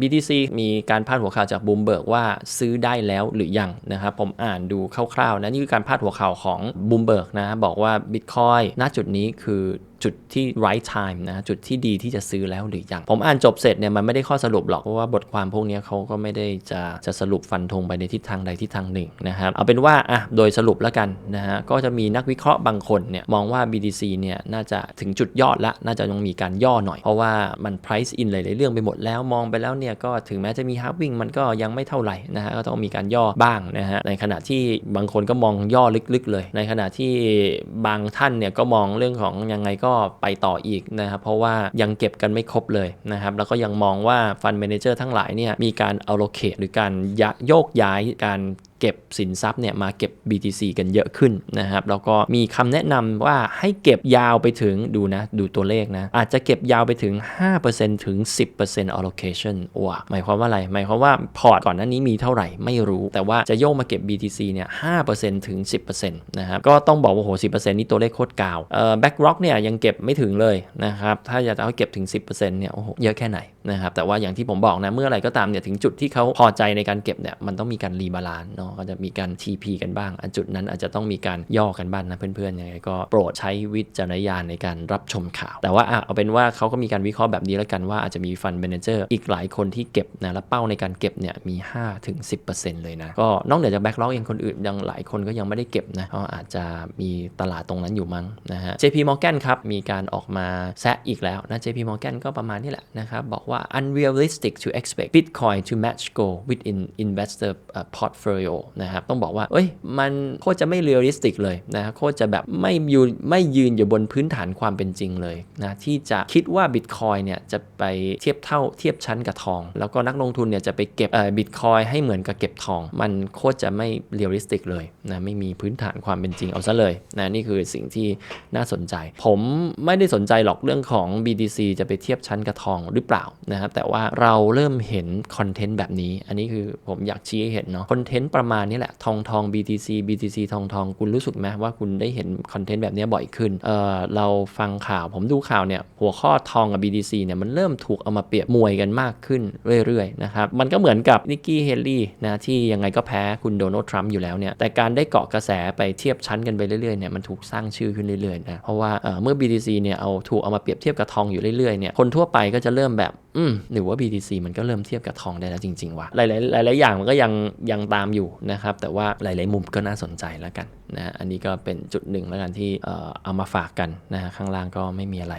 BTC มีการพาดหัวข่าวจากบูมเบิร์กว่าซื้อได้แล้วหรือยังนะครับผมอ่านดูคร่าวๆนะนี่คือการพาดหัวข่าวของบูมเบิร์กนะบอกว่า Bitcoin ณจุดนี้คือ จุดที่ right time นะจุดที่ดีที่จะซื้อแล้วหรือยัง ผมอ่านจบเสร็จเนี่ยมันไม่ได้ข้อสรุปหรอกเพราะว่าบทความพวกนี้เขาก็ไม่ได้จะจะสรุปฟันธงไปในทิศทางใดทิศทางหนึ่งนะครับเอาเป็นว่าอะโดยสรุปแล้วกันนะฮะก็จะมีนักวิเคราะห์บางคนเนี่ยมองว่า BTC เนี่ยน่าจะถึงจุดยอดละน่าจะต้องมีการย่อหน่อย เพราะว่ามัน price in หลายๆเรื่องไปหมดแล้วมองไปแล้วเนี่ยก็ถึงแม้จะมี halving มันก็ยังไม่เท่าไหร่นะฮะก็ต้องมีการย่อบ้างนะฮะในขณะที่บางคนก็มองย่อลึกๆเลย ในขณะที่บางท่านเนี่ยก็มองเรื่องของยังไงก็ไปต่ออีกนะครับเพราะว่ายังเก็บกันไม่ครบเลยนะครับแล้วก็ยังมองว่าฟันเมนเจอร์ทั้งหลายเนี่ยมีการ allocate หรือการยโยกย้ายการเก็บสินทรัพย์เนี่ยมาเก็บ BTC กันเยอะขึ้นนะครับแล้วก็มีคำแนะนำว่าให้เก็บยาวไปถึงดูนะ ดูตัวเลขนะ อาจจะเก็บยาวไปถึง 5%ถึง 10% allocation ว้าหมายความว่าอะไร หมายความว่าพอร์ตก่อนหน้านี้มีเท่าไหร่ไม่รู้ แต่ว่าจะโยกมาเก็บ BTC เนี่ย5%ถึง 10%นะครับก็ต้องบอกว่าโห 10%นี่ตัวเลขโคตรกาวเอ่อ BlackRock เนี่ยยังเก็บไม่ถึงเลยนะครับถ้าอยากจะเอาเก็บถึง 10%เนี่ยโอ้โหเยอะแค่ไหนนะครับแต่ว่าอย่างที่ผมบอกนะเมื่อไหร่ก็ตามเนี่ยถึงจุดที่เขาพอใจในการเก็บเนี่ยมันต้องมีการรีบาลานซ์เนาะก็จะมีการ TP กันบ้าง อันจุดนั้นอาจจะต้องมีการย่อกันบ้างนะเพื่อนๆยังไงก็โปรดใช้วิจารณญาณในการรับชมข่าว แต่ว่าเอาเป็นว่าเขาก็มีการวิเคราะห์แบบนี้แล้วกันว่าอาจจะมีฟันเมนเจอร์อีกหลายคนที่เก็บนะและเป้าในการเก็บเนี่ยมี5ถึง10%เลยนะก็นอกเหนือจากแบ็กล็อกเองคนอื่นยังหลายคนก็ยังไม่ได้เก็บนะก็อาจจะมีตลาดตรงนั้นอยู่มั้งนะฮะ JP Morgan ครับ มีการออกมาแซะอีกแล้วนะ JP Morgan ก็ประมาณนี้แหละนะครับ บอกว่า unrealistic to expect Bitcoin to match gold within investor portfolio นะครับต้องบอกว่าเอ้ยมันโคตรจะไม่ realistic เลยนะโคตรจะแบบไม่ยืนไม่ยืนอยู่บนพื้นฐานความเป็นจริงเลยนะที่จะคิดว่า Bitcoin เนี่ยจะไปเทียบเท่าเทียบชั้นกับทอง แล้วก็นักลงทุนเนี่ยจะไปเก็บเอ่อ Bitcoin ให้เหมือนกับเก็บทอง มันโคตรจะไม่ realistic เลยนะไม่มีพื้นฐานความเป็นจริงเอาซะเลยนะนี่คือสิ่งที่น่าสนใจ ผมไม่ได้สนใจหรอกเรื่องของ BTC จะไปเทียบชั้นกับทองหรือเปล่านะครับแต่ว่าเราเริ่มเห็นคอนเทนต์แบบนี้ อันนี้คือผมอยากชี้ให้เห็นเนาะคอนเทนต์ประมาณนี้แหละ ทองทอง BTC BTC ทองทองคุณรู้สึกไหมว่าคุณได้เห็นคอนเทนต์แบบนี้บ่อยขึ้นเออเราฟังข่าวผมดูข่าวเนี่ยหัวข้อทองกับ BTC เนี่ยมันเริ่มถูกเอามาเปรียบมวยกันมากขึ้นเรื่อยๆนะครับมันก็เหมือนกับนิกกี้เฮลลี่นะที่ยังไงก็แพ้คุณโดนัลด์ทรัมป์อยู่แล้วเนี่ยแต่การได้เกาะกระแสไปเทียบชั้นกันไปเรื่อยๆเนี่ยมันถูกสร้างชื่อขึ้นเรื่อยๆนะเพราะว่าเออเมื่อ BTC เนี่ยเอาถูกเอามาเปรียบเทียบกับทองอยู่เรื่อยๆเนี่ยคนทั่วไปก็จะเริ่มแบบอืมหรือว่า BTC มันก็เริ่มเทียบกับทองได้แล้วจริงๆว่ะหลายๆหลายๆอย่างมันก็ยังยังตามอยู่นะครับ แต่ว่าหลาย ๆ มุมก็น่าสนใจแล้วกันนะอันนี้ก็เป็นจุดหนึ่งแล้วกันที่เอามาฝากกันนะข้างล่างก็ไม่มีอะไร